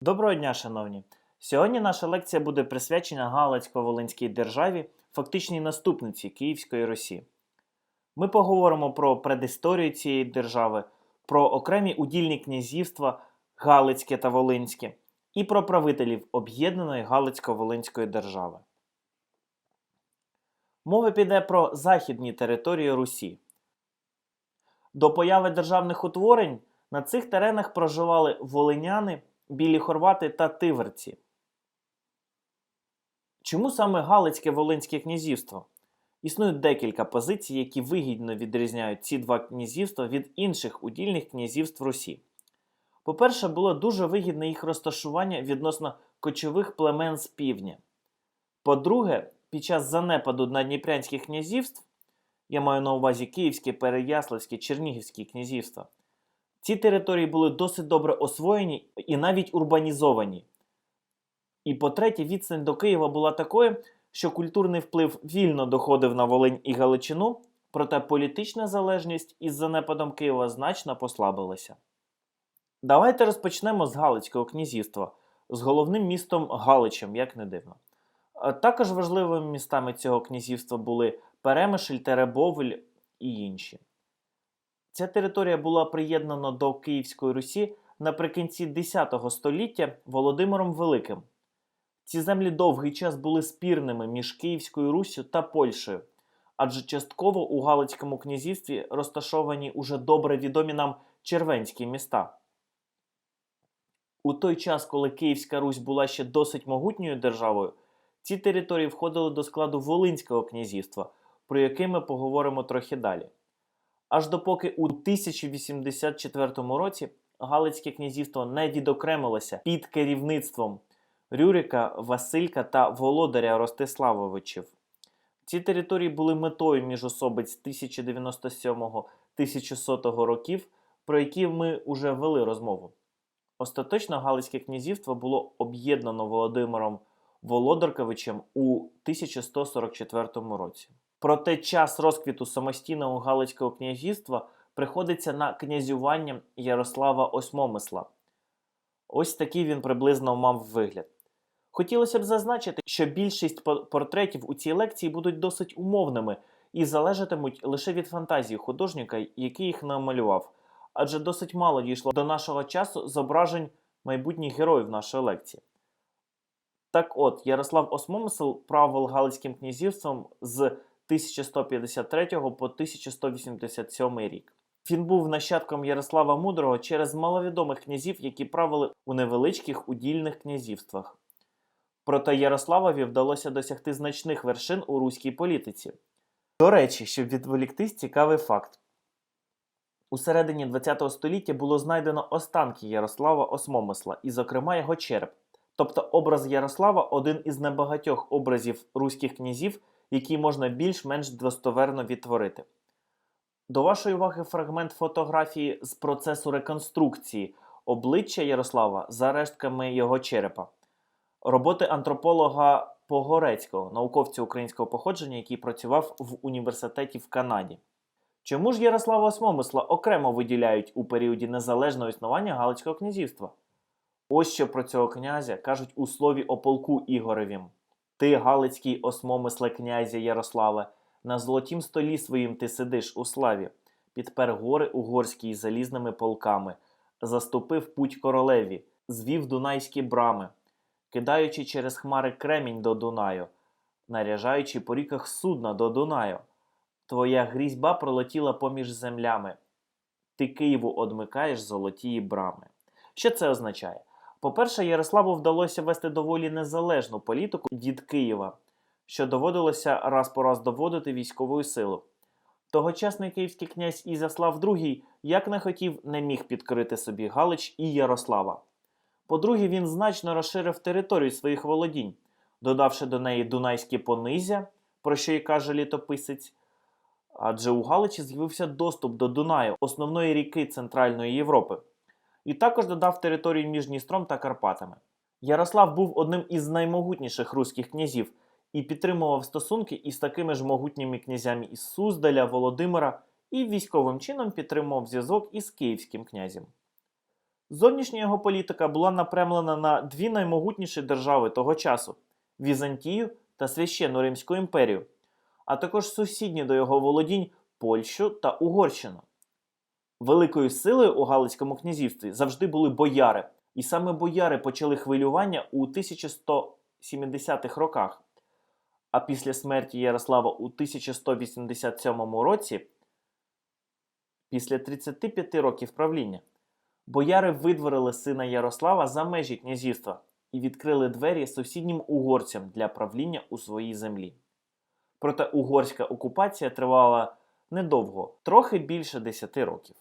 Доброго дня, шановні! Сьогодні наша лекція буде присвячена Галицько-Волинській державі, фактичній наступниці Київської Русі. Ми поговоримо про предісторію цієї держави, про окремі удільні князівства Галицьке та Волинське і про правителів об'єднаної Галицько-Волинської держави. Мова піде про західні території Русі. До появи державних утворень на цих теренах проживали волиняни, білі хорвати та тиверці. Чому саме Галицьке Волинське князівство? Існує декілька позицій, які вигідно відрізняють ці два князівства від інших удільних князівств Русі. По-перше, було дуже вигідне їх розташування відносно кочових племен з півдня. По-друге, під час занепаду надніпрянських князівств, я маю на увазі Київське, Переяславське, Чернігівське князівства, ці території були досить добре освоєні і навіть урбанізовані. І по-третє, відстань до Києва була такою, що культурний вплив вільно доходив на Волинь і Галичину, проте політична залежність із занепадом Києва значно послабилася. Давайте розпочнемо з Галицького князівства, з головним містом Галичем, як не дивно. Також важливими містами цього князівства були Перемишль, Теребовль і інші. Ця територія була приєднана до Київської Русі наприкінці X століття Володимиром Великим. Ці землі довгий час були спірними між Київською Руссю та Польщею, адже частково у Галицькому князівстві розташовані уже добре відомі нам червенські міста. У той час, коли Київська Русь була ще досить могутньою державою, ці території входили до складу Волинського князівства, про яке ми поговоримо трохи далі. Аж допоки у 1084 році Галицьке князівство не відокремилося під керівництвом Рюрика, Василька та Володаря Ростиславовичів. Ці території були метою міжособиць 1097-1100 років, про які ми вже вели розмову. Остаточно Галицьке князівство було об'єднано Володимиром Володарковичем у 1144 році. Проте час розквіту самостійного Галицького князівства приходиться на князювання Ярослава Осьмомисла. Ось такий він приблизно мав вигляд. Хотілося б зазначити, що більшість портретів у цій лекції будуть досить умовними і залежатимуть лише від фантазії художника, який їх намалював, адже досить мало дійшло до нашого часу зображень майбутніх героїв нашої лекції. Так от, Ярослав Осмомисл правив Галицьким князівством з 1153 по 1187 рік. Він був нащадком Ярослава Мудрого через маловідомих князів, які правили у невеличких удільних князівствах. Проте Ярославові вдалося досягти значних вершин у руській політиці. До речі, щоб відволіктись, цікавий факт. У середині ХХ століття було знайдено останки Ярослава Осмомисла, і, зокрема, його череп. Тобто образ Ярослава один із небагатьох образів руських князів, який можна більш-менш достовірно відтворити. До вашої уваги фрагмент фотографії з процесу реконструкції обличчя Ярослава за рештками його черепа. Роботи антрополога Погорецького, науковця українського походження, який працював в університеті в Канаді. Чому ж Ярослава Осмомисла окремо виділяють у періоді незалежного існування Галицького князівства? Ось що про цього князя кажуть у слові о полку Ігоревім. Ти, Галицький осмомисле князя Ярославе, на золотім столі своїм ти сидиш у славі, підпер гори угорські залізними полками, заступив путь королеві, звів дунайські брами, кидаючи через хмари кремінь до Дунаю, наряжаючи по ріках судна до Дунаю. Твоя грізьба пролетіла поміж землями. Ти Києву одмикаєш золотії брами. Що це означає? По-перше, Ярославу вдалося вести доволі незалежну політику від Києва, що доводилося раз по раз доводити військовою силу. Тогочасний київський князь Ізяслав II як не хотів, не міг підкорити собі Галич і Ярослава. По-друге, він значно розширив територію своїх володінь, додавши до неї Дунайські понизя, про що й каже літописець, адже у Галичі з'явився доступ до Дунаю, основної ріки Центральної Європи, і також додав територію між Дністром та Карпатами. Ярослав був одним із наймогутніших руських князів і підтримував стосунки із такими ж могутніми князями із Суздаля, Володимира і військовим чином підтримував зв'язок із київським князем. Зовнішня його політика була напрямлена на дві наймогутніші держави того часу Візантію та Священну Римську імперію, а також сусідні до його володінь Польщу та Угорщину. Великою силою у Галицькому князівстві завжди були бояри, і саме бояри почали хвилювання у 1170-х роках. А після смерті Ярослава у 1187 році, після 35 років правління, бояри видворили сина Ярослава за межі князівства і відкрили двері сусіднім угорцям для правління у своїй землі. Проте угорська окупація тривала недовго, трохи більше 10 років.